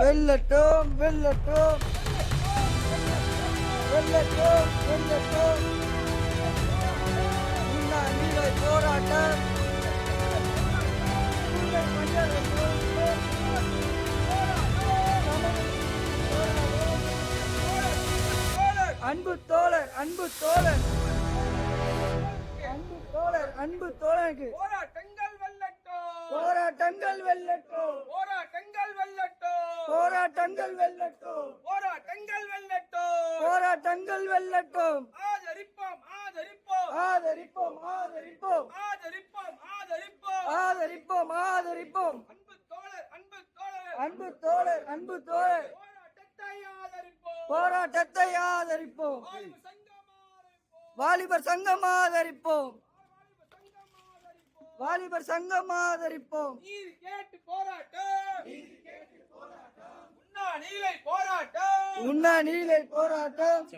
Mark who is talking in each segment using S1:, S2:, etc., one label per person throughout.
S1: வெல்லட்டும் வெல்லட்டும் வெல்லட்டும் வெல்லட்டும் போராட்டம். அன்பு தோழர் அன்பு தோழர். அன்பு தோழர் அன்பு
S2: வெல்லட்டும்
S1: போராட்டங்கள் வெல்லட்டும்.
S2: போராட்டங்கள் வெல்லட்டும்.
S1: போராட்டங்கள் வெல்லட்டும்.
S2: போராட்டங்கள் வெல்லட்டும்.
S1: போராட்டங்கள் வெல்லட்டும்.
S2: ஆதரிப்போம் ஆதரிப்போம்.
S1: ஆதரிப்போம் ஆதரிப்போம்.
S2: ஆதரிப்போம் ஆதரிப்போம்.
S1: ஆதரிப்போம் ஆதரிப்போம்.
S2: அன்பு தோழர் அன்பு தோழர்.
S1: அன்பு தோழர் அன்பு தோழர்.
S2: போராட்டத்தை ஆதரிப்போம்.
S1: போராட்டத்தை வாலிபர் சங்கம் ஆதரிப்போம் வாலிபர்
S2: சங்கம் ஆதரிப்போம் நீதி கேட்டு போராட்டம். நீலை போராட்டம்.
S1: உண்ணா நீலை போராட்டம்.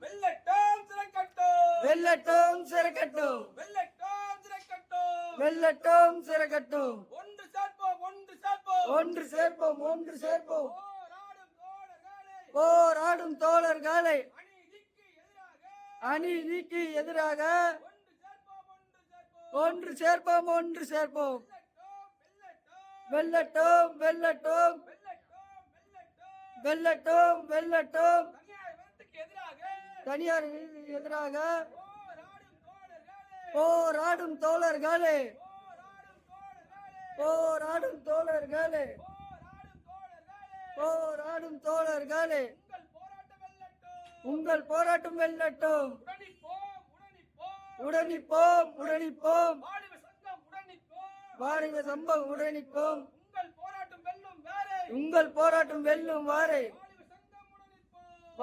S2: வெல்லட்டும் சிறக்கட்டும்.
S1: வெல்லட்டும் சிறக்கட்டும்.
S2: வெல்லட்டும் சிறக்கட்டும்.
S1: வெல்லட்டும் சிறக்கட்டும்.
S2: ஒன்று சேர்ப்போம் ஒன்று சேர்ப்போம்.
S1: ஒன்று சேர்ப்போம் ஒன்று சேர்ப்போம்.
S2: போராடும் தோழர்களே. அநீதிக்கு எதிராக. ஒன்று சேர்ப்போம் ஒன்று சேர்ப்போம். வெல்லட்டும் வெல்லட்டும்.
S1: வெல்லட்டும் வெல்லட்டும்.
S2: தனியார் எதிராக போராடும் தோழர்களே.
S1: போராடும் தோழர்களே.
S2: போராடும் தோழர்களே. உங்கள் போராட்டம் வெல்லட்டும். உடனிப்போம்
S1: உடனிப்போம் வாருங்க சம்பவம் உடனிப்போம்.
S2: உங்கள் போராட்டம் வெல்லும்
S1: வாரை.